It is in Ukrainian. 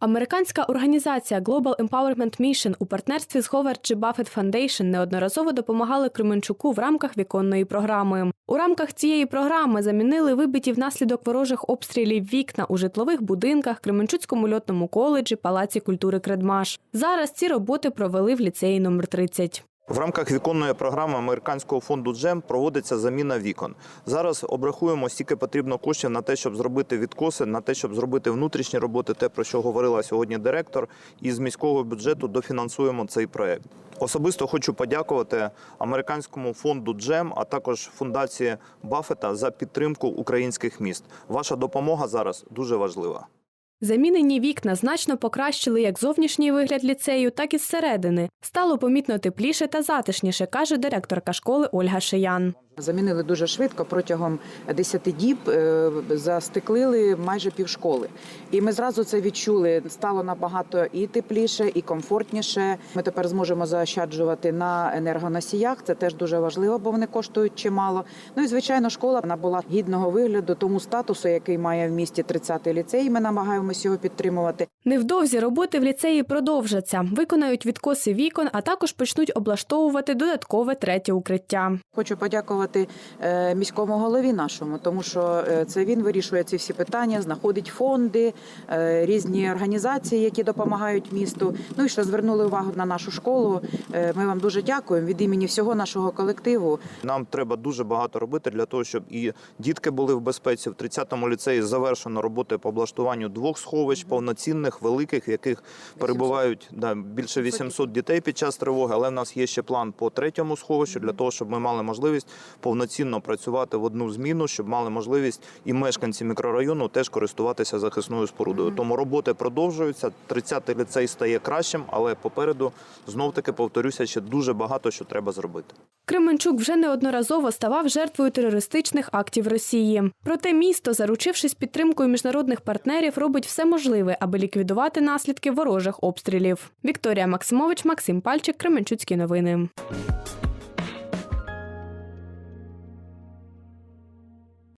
Американська організація Global Empowerment Mission у партнерстві з Howard G. Buffett Foundation неодноразово допомагали Кременчуку в рамках віконної програми. У рамках цієї програми замінили вибиті внаслідок ворожих обстрілів вікна у житлових будинках, Кременчуцькому льотному коледжі, Палаці культури Кредмаш. Зараз ці роботи провели в ліцеї номер 30. В рамках віконної програми американського фонду Джем проводиться заміна вікон. Зараз обрахуємо, скільки потрібно коштів на те, щоб зробити відкоси, на те, щоб зробити внутрішні роботи, те про що говорила сьогодні директор. І з міського бюджету дофінансуємо цей проект. Особисто хочу подякувати американському фонду Джем, а також фундації Баффета за підтримку українських міст. Ваша допомога зараз дуже важлива. Замінені вікна значно покращили як зовнішній вигляд ліцею, так і зсередини. Стало помітно тепліше та затишніше, каже директорка школи Ольга Шиян. Замінили дуже швидко протягом 10 діб е, застеклили майже півшколи. І ми зразу це відчули. Стало набагато і тепліше, і комфортніше. Ми тепер зможемо заощаджувати на енергоносіях. Це теж дуже важливо, бо вони коштують чимало. Ну і звичайно, школа набула гідного вигляду тому статусу, який має в місті 30-й ліцей. Ми намагаємося його підтримувати. Невдовзі роботи в ліцеї продовжаться, виконають відкоси вікон, а також почнуть облаштовувати додаткове третє укриття. Хочу подякувати е, міському голові нашому, тому що е, це він вирішує ці всі питання, знаходить фонди, е, різні організації, які допомагають місту. Ну і що звернули увагу на нашу школу. Ми вам дуже дякуємо від імені всього нашого колективу. Нам треба дуже багато робити для того, щоб і дітки були в безпеці. В 30-му ліцеї завершено роботи по облаштуванню двох сховищ повноцінних, великих, в яких перебувають да, більше 800 дітей під час тривоги. Але в нас є ще план по третьому сховищу для того, щоб ми мали можливість повноцінно працювати в одну зміну, щоб мали можливість і мешканці мікрорайону теж користуватися захисною спорудою. Тому роботи продовжуються. 30-й ліцей стає кращим, але попереду знов таки повторюся, ще дуже багато що треба зробити. Кременчук вже неодноразово ставав жертвою терористичних актів Росії. Проте місто, заручившись підтримкою міжнародних партнерів, робить все можливе, аби ліквідувати наслідки ворожих обстрілів. Вікторія Максимович, Максим Пальчик, Кременчуцькі новини.